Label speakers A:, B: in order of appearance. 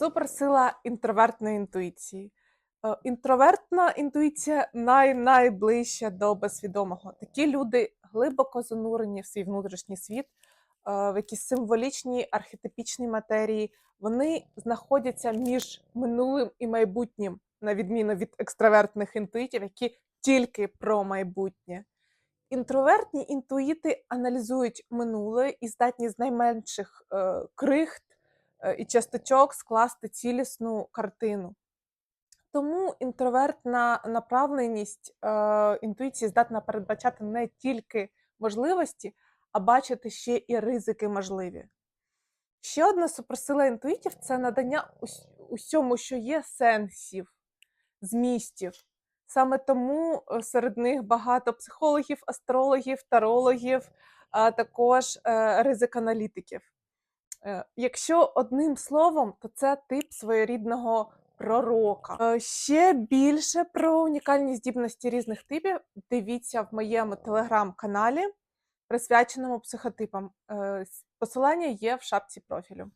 A: Суперсила інтровертної інтуїції. Е, Інтровертна інтуїція най найближча до безсвідомого. Такі люди глибоко занурені в свій внутрішній світ, е, в якісь символічні архетипічні матерії. Вони знаходяться між минулим і майбутнім, на відміну від екстравертних інтуїтів, які тільки про майбутнє. Інтровертні інтуїти аналізують минуле і здатні з найменших е, крихт е, і часточок скласти цілісну картину. Тому інтровертна направленість е, інтуїції здатна передбачати не тільки можливості, а бачити ще і ризики можливі. Ще одна суперсила інтуїтів це надання усьому, що є, сенсів, змістів. Саме тому е, серед них багато психологів, астрологів, тарологів, а також е, ризик-аналітиків. Е, Якщо одним словом, то це тип своєрідного пророка. Е, Ще більше про унікальні здібності різних типів дивіться в моєму телеграм-каналі, присвяченому психотипам. Е, Посилання є в шапці профілю.